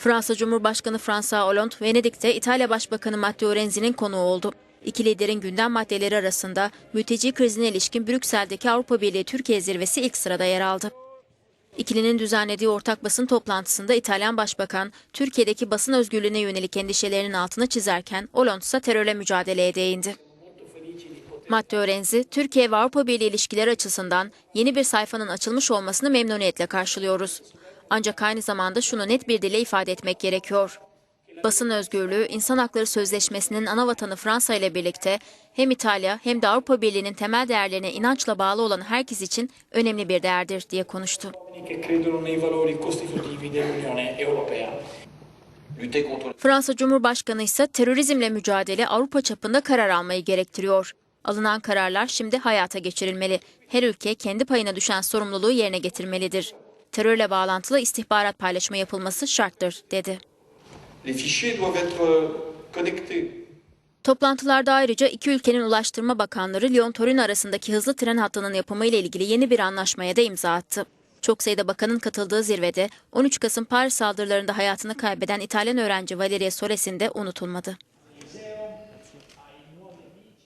Fransa Cumhurbaşkanı François Hollande, Venedik'te İtalya Başbakanı Matteo Renzi'nin konuğu oldu. İki liderin gündem maddeleri arasında mülteci krizine ilişkin Brüksel'deki Avrupa Birliği Türkiye zirvesi ilk sırada yer aldı. İkilinin düzenlediği ortak basın toplantısında İtalyan Başbakan, Türkiye'deki basın özgürlüğüne yönelik endişelerinin altını çizerken Hollande ise terörle mücadeleye değindi. Matteo Renzi, Türkiye ve Avrupa Birliği ilişkileri açısından yeni bir sayfanın açılmış olmasını memnuniyetle karşılıyoruz. Ancak aynı zamanda şunu net bir dille ifade etmek gerekiyor. Basın özgürlüğü, insan hakları sözleşmesinin ana vatanı Fransa ile birlikte hem İtalya hem de Avrupa Birliği'nin temel değerlerine inançla bağlı olan herkes için önemli bir değerdir diye konuştu. che credono nei valori costitutivi dell'Unione Europea. Lutter contre Fransa Cumhurbaşkanı ise terörizmle mücadele Avrupa çapında karar almayı gerektiriyor. Alınan kararlar şimdi hayata geçirilmeli. Her ülke kendi payına düşen sorumluluğu yerine getirmelidir. Terörle bağlantılı istihbarat paylaşımı yapılması şarttır, dedi. Connectés. Toplantılarda ayrıca iki ülkenin ulaştırma bakanları Lyon-Torino arasındaki hızlı tren hattının yapımı ile ilgili yeni bir anlaşmaya da imza attı. Çok sayıda bakanın katıldığı zirvede 13 Kasım Paris saldırılarında hayatını kaybeden İtalyan öğrenci Valeria Sores'in de unutulmadı.